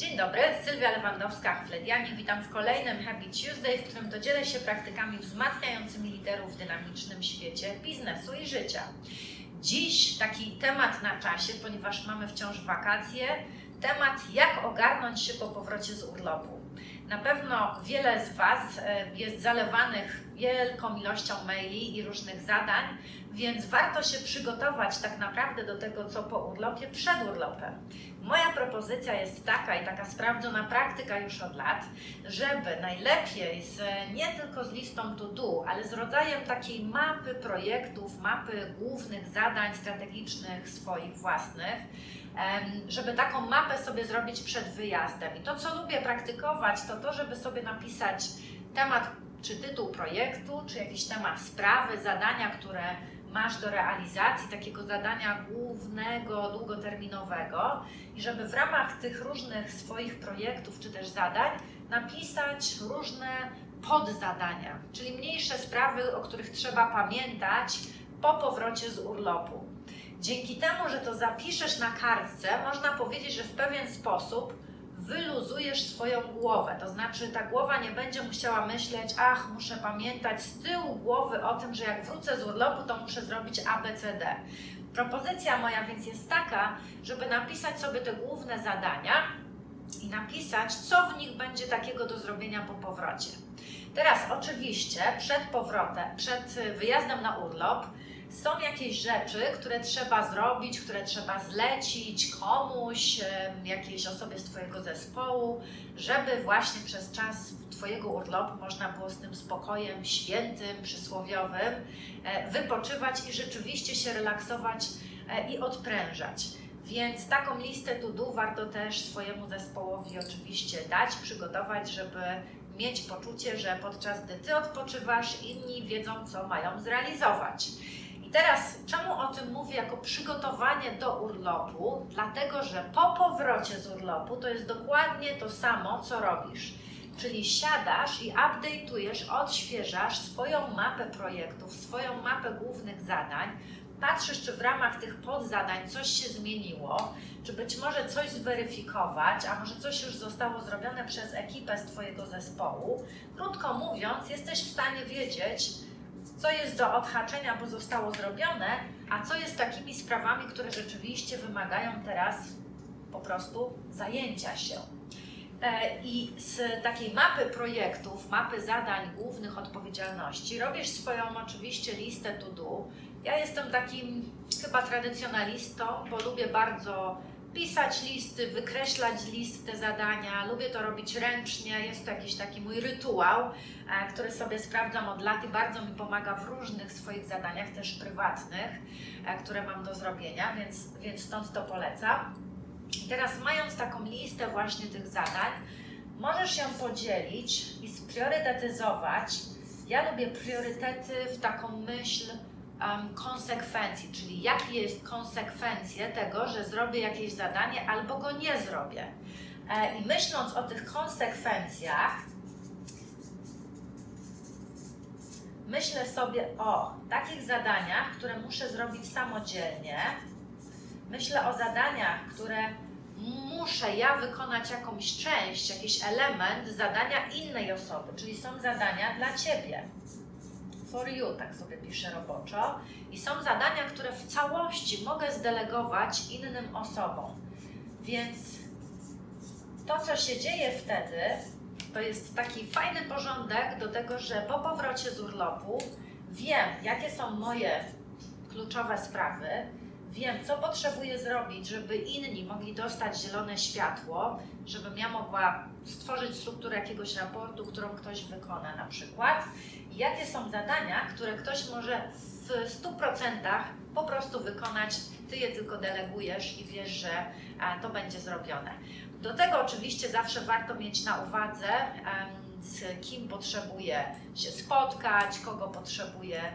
Dzień dobry, Sylwia Lewandowska, Flediani. Witam w kolejnym Happy Tuesday, w którym dodzielę się praktykami wzmacniającymi liderów w dynamicznym świecie biznesu i życia. Dziś taki temat na czasie, ponieważ mamy wciąż wakacje. Temat, jak ogarnąć się po powrocie z urlopu. Na pewno wiele z Was e, jest zalewanych wielką ilością maili i różnych zadań, więc warto się przygotować tak naprawdę do tego, co po urlopie, przed urlopem. Moja propozycja jest taka i taka sprawdzona praktyka już od lat, żeby najlepiej z, nie tylko z listą to do, ale z rodzajem takiej mapy projektów, mapy głównych zadań strategicznych swoich własnych, żeby taką mapę sobie zrobić przed wyjazdem. I to, co lubię praktykować, to to, żeby sobie napisać temat czy tytuł projektu, czy jakiś temat sprawy, zadania, które masz do realizacji, takiego zadania głównego, długoterminowego i żeby w ramach tych różnych swoich projektów czy też zadań napisać różne podzadania, czyli mniejsze sprawy, o których trzeba pamiętać po powrocie z urlopu. Dzięki temu, że to zapiszesz na kartce, można powiedzieć, że w pewien sposób wyluzujesz swoją głowę. To znaczy, ta głowa nie będzie musiała myśleć, ach, muszę pamiętać z tyłu głowy o tym, że jak wrócę z urlopu, to muszę zrobić ABCD. Propozycja moja więc jest taka, żeby napisać sobie te główne zadania i napisać, co w nich będzie takiego do zrobienia po powrocie. Teraz, oczywiście, przed powrotem, przed wyjazdem na urlop, są jakieś rzeczy, które trzeba zrobić, które trzeba zlecić komuś, jakiejś osobie z Twojego zespołu, żeby właśnie przez czas Twojego urlopu można było z tym spokojem świętym, przysłowiowym e, wypoczywać i rzeczywiście się relaksować e, i odprężać. Więc taką listę to warto też swojemu zespołowi oczywiście dać, przygotować, żeby mieć poczucie, że podczas gdy Ty odpoczywasz, inni wiedzą, co mają zrealizować. I teraz, czemu o tym mówię jako przygotowanie do urlopu? Dlatego, że po powrocie z urlopu to jest dokładnie to samo, co robisz. Czyli siadasz i update'ujesz, odświeżasz swoją mapę projektów, swoją mapę głównych zadań, patrzysz, czy w ramach tych podzadań coś się zmieniło, czy być może coś zweryfikować, a może coś już zostało zrobione przez ekipę z Twojego zespołu. Krótko mówiąc, jesteś w stanie wiedzieć, co jest do odhaczenia, bo zostało zrobione, a co jest takimi sprawami, które rzeczywiście wymagają teraz po prostu zajęcia się. E, I z takiej mapy projektów, mapy zadań, głównych odpowiedzialności, robisz swoją oczywiście listę to do. Ja jestem takim chyba tradycjonalistą, bo lubię bardzo pisać listy, wykreślać z list te zadania, lubię to robić ręcznie, jest to jakiś taki mój rytuał, e, który sobie sprawdzam od lat i bardzo mi pomaga w różnych swoich zadaniach, też prywatnych, e, które mam do zrobienia, więc, więc stąd to polecam. I teraz mając taką listę właśnie tych zadań, możesz ją podzielić i spriorytetyzować. Ja lubię priorytety w taką myśl um, konsekwencji, czyli jakie jest konsekwencje tego, że zrobię jakieś zadanie albo go nie zrobię. E, I myśląc o tych konsekwencjach, myślę sobie o takich zadaniach, które muszę zrobić samodzielnie. Myślę o zadaniach, które muszę ja wykonać jakąś część, jakiś element zadania innej osoby, czyli są zadania dla Ciebie. For you, tak sobie piszę roboczo. I są zadania, które w całości mogę zdelegować innym osobom. Więc to, co się dzieje wtedy, to jest taki fajny porządek do tego, że po powrocie z urlopu wiem, jakie są moje kluczowe sprawy, wiem, co potrzebuję zrobić, żeby inni mogli dostać zielone światło, żebym ja mogła stworzyć strukturę jakiegoś raportu, którą ktoś wykona na przykład. Jakie są zadania, które ktoś może w 100% po prostu wykonać, ty je tylko delegujesz i wiesz, że a, to będzie zrobione. Do tego oczywiście zawsze warto mieć na uwadze, z kim potrzebuję się spotkać, kogo potrzebuję em,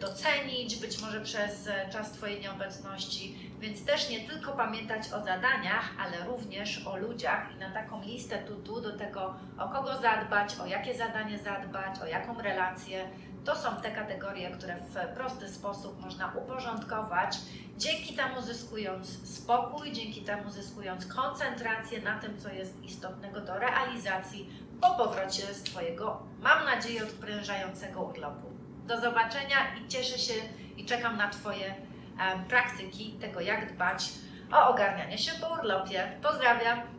docenić, być może przez e, czas Twojej nieobecności, więc też nie tylko pamiętać o zadaniach, ale również o ludziach i na taką listę tu, tu do tego, o kogo zadbać, o jakie zadanie zadbać, o jaką relację, To są te kategorie, które w prosty sposób można uporządkować, dzięki temu zyskując spokój, dzięki temu zyskując koncentrację na tym, co jest istotnego do realizacji po powrocie z Twojego, mam nadzieję, odprężającego urlopu. Do zobaczenia i cieszę się i czekam na Twoje praktyki tego, jak dbać o ogarnianie się po urlopie. Pozdrawiam!